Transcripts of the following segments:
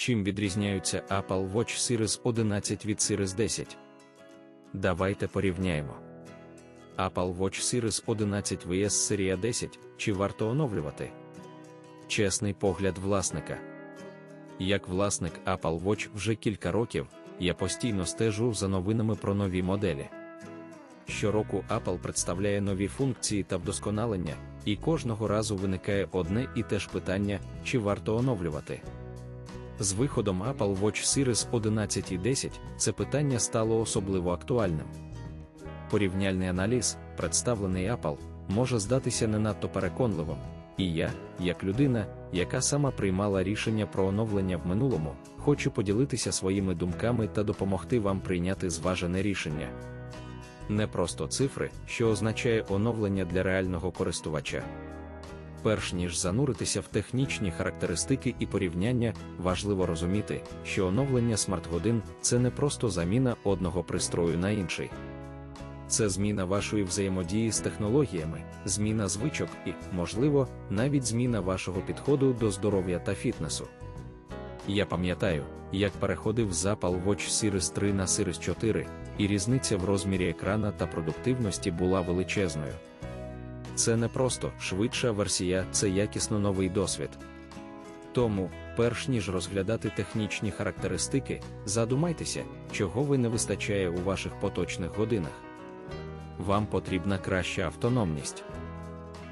Чим відрізняються Apple Watch Series 11 від Series 10? Давайте порівняємо. Apple Watch Series 11 vs серія 10, чи варто оновлювати? Чесний погляд власника. Як власник Apple Watch вже кілька років, я постійно стежу за новинами про нові моделі. Щороку Apple представляє нові функції та вдосконалення, і кожного разу виникає одне і те ж питання, чи варто оновлювати. З виходом Apple Watch Series 11 і 10 це питання стало особливо актуальним. Порівняльний аналіз, представлений Apple, може здатися не надто переконливим, і я, як людина, яка сама приймала рішення про оновлення в минулому, хочу поділитися своїми думками та допомогти вам прийняти зважене рішення. Не просто цифри, що означає оновлення для реального користувача. Перш ніж зануритися в технічні характеристики і порівняння, важливо розуміти, що оновлення смарт-годин це не просто заміна одного пристрою на інший. Це зміна вашої взаємодії з технологіями, зміна звичок і, можливо, навіть зміна вашого підходу до здоров'я та фітнесу. Я пам'ятаю, як переходив з Apple Watch Series 3 на Series 4, і різниця в розмірі екрана та продуктивності була величезною. Це не просто швидша версія, це якісно новий досвід. Тому, перш ніж розглядати технічні характеристики, задумайтеся, чого ви не вистачає у ваших поточних годинах. Вам потрібна краща автономність,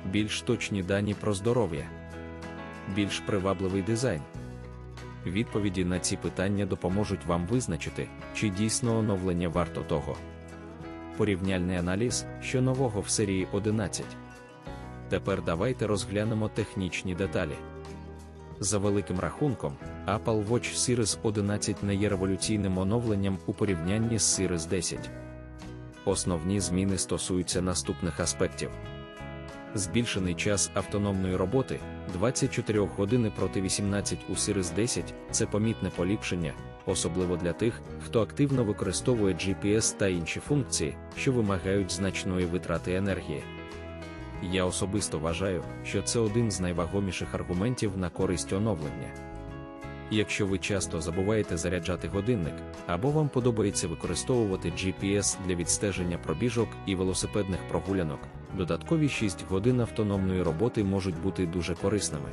більш точні дані про здоров'я, більш привабливий дизайн. Відповіді на ці питання допоможуть вам визначити, чи дійсно оновлення варто того. Порівняльний аналіз, що нового в серії 11. Тепер давайте розглянемо технічні деталі. За великим рахунком, Apple Watch Series 11 не є революційним оновленням у порівнянні з Series 10. Основні зміни стосуються наступних аспектів. Збільшений час автономної роботи 24 години проти 18 у Series 10 це помітне поліпшення, особливо для тих, хто активно використовує GPS та інші функції, що вимагають значної витрати енергії. Я особисто вважаю, що це один з найвагоміших аргументів на користь оновлення. Якщо ви часто забуваєте заряджати годинник, або вам подобається використовувати GPS для відстеження пробіжок і велосипедних прогулянок, додаткові 6 годин автономної роботи можуть бути дуже корисними.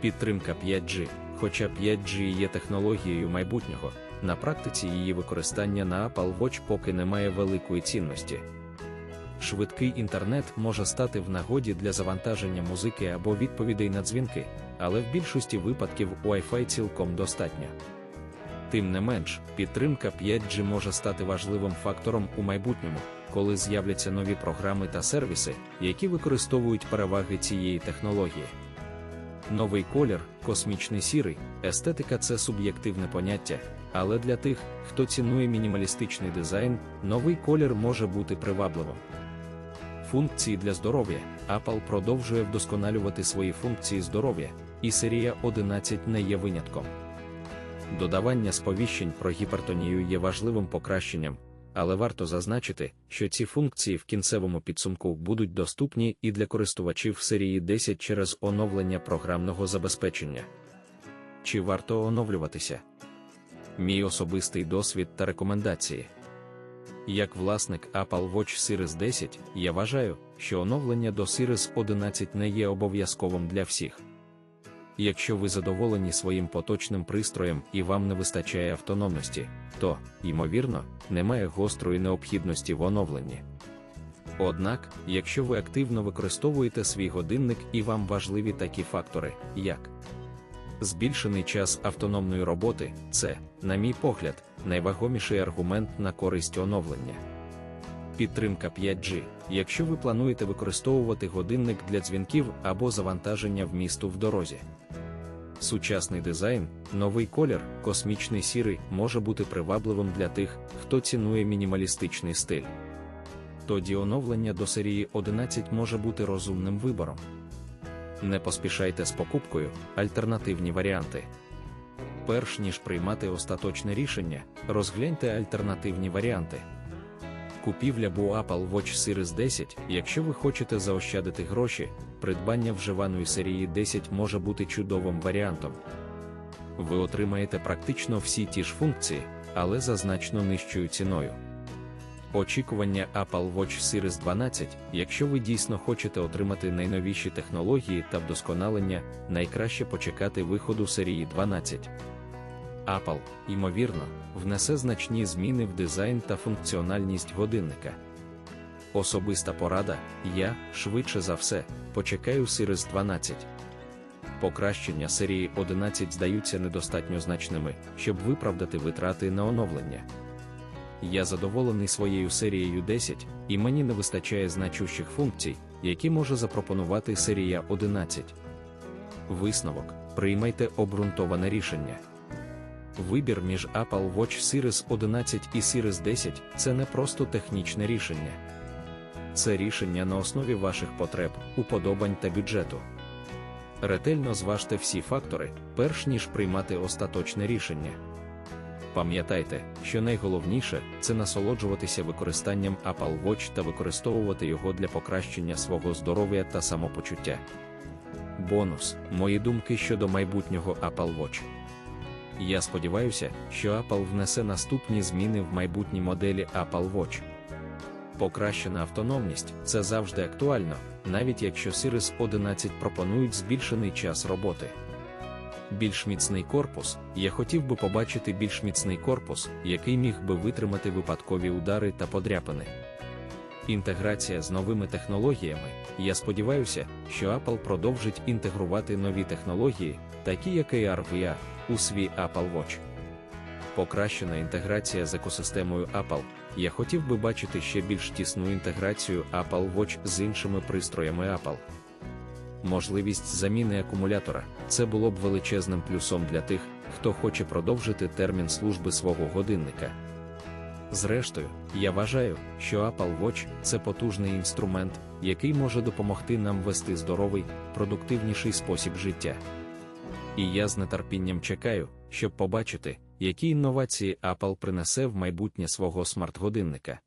Підтримка 5G, хоча 5G є технологією майбутнього, на практиці її використання на Apple Watch поки не має великої цінності. Швидкий інтернет може стати в нагоді для завантаження музики або відповідей на дзвінки, але в більшості випадків Wi-Fi цілком достатньо. Тим не менш, підтримка 5G може стати важливим фактором у майбутньому, коли з'являться нові програми та сервіси, які використовують переваги цієї технології. Новий колір, космічний сірий, естетика це суб'єктивне поняття, але для тих, хто цінує мінімалістичний дизайн, новий колір може бути привабливим. Функції для здоров'я Apple продовжує вдосконалювати свої функції здоров'я, і серія 11 не є винятком. Додавання сповіщень про гіпертонію є важливим покращенням, але варто зазначити, що ці функції в кінцевому підсумку будуть доступні і для користувачів серії 10 через оновлення програмного забезпечення. Чи варто оновлюватися? Мій особистий досвід та рекомендації. Як власник Apple Watch Series 10, я вважаю, що оновлення до Series 11 не є обов'язковим для всіх. Якщо ви задоволені своїм поточним пристроєм і вам не вистачає автономності, то, ймовірно, немає гострої необхідності в оновленні. Однак, якщо ви активно використовуєте свій годинник і вам важливі такі фактори, як збільшений час автономної роботи, це, на мій погляд, найвагоміший аргумент на користь оновлення. Підтримка 5G, якщо ви плануєте використовувати годинник для дзвінків або завантаження в місту в дорозі. Сучасний дизайн, новий колір, космічний сірий може бути привабливим для тих, хто цінує мінімалістичний стиль. Тоді оновлення до серії 11 може бути розумним вибором. Не поспішайте з покупкою, альтернативні варіанти. Перш ніж приймати остаточне рішення, розгляньте альтернативні варіанти. Купівля Apple Watch Series 10, якщо ви хочете заощадити гроші, придбання вживаної серії 10 може бути чудовим варіантом. ви отримаєте практично всі ті ж функції, але за значно нижчою ціною. Очікування Apple Watch Series 12, якщо ви дійсно хочете отримати найновіші технології та вдосконалення, найкраще почекати виходу серії 12. Apple, ймовірно, внесе значні зміни в дизайн та функціональність годинника. Особиста порада, я, швидше за все, почекаю Series 12. Покращення серії 11 здаються недостатньо значними, щоб виправдати витрати на оновлення. Я задоволений своєю серією 10, і мені не вистачає значущих функцій, які може запропонувати серія 11. Висновок: приймайте обґрунтоване рішення. Вибір між Apple Watch Series 11 і Series 10 це не просто технічне рішення. Це рішення на основі ваших потреб, уподобань та бюджету. Ретельно зважте всі фактори, перш ніж приймати остаточне рішення. Пам'ятайте, що найголовніше це насолоджуватися використанням Apple Watch та використовувати його для покращення свого здоров'я та самопочуття. Бонус мої думки щодо майбутнього Apple Watch. Я сподіваюся, що Apple внесе наступні зміни в майбутній моделі Apple Watch. Покращена автономність це завжди актуально, навіть якщо Series 11 пропонують збільшений час роботи. Більш міцний корпус, я хотів би побачити більш міцний корпус, який міг би витримати випадкові удари та подряпини. Інтеграція з новими технологіями. Я сподіваюся, що Apple продовжить інтегрувати нові технології, такі як AR VR, у свій Apple Watch. Покращена інтеграція з екосистемою Apple. Я хотів би бачити ще більш тісну інтеграцію Apple Watch з іншими пристроями Apple. Можливість заміни акумулятора це було б величезним плюсом для тих, хто хоче продовжити термін служби свого годинника. Зрештою, я вважаю, що Apple Watch це потужний інструмент, який може допомогти нам вести здоровий, продуктивніший спосіб життя. І я з нетерпінням чекаю, щоб побачити, які інновації Apple принесе в майбутнє свого смарт-годинника.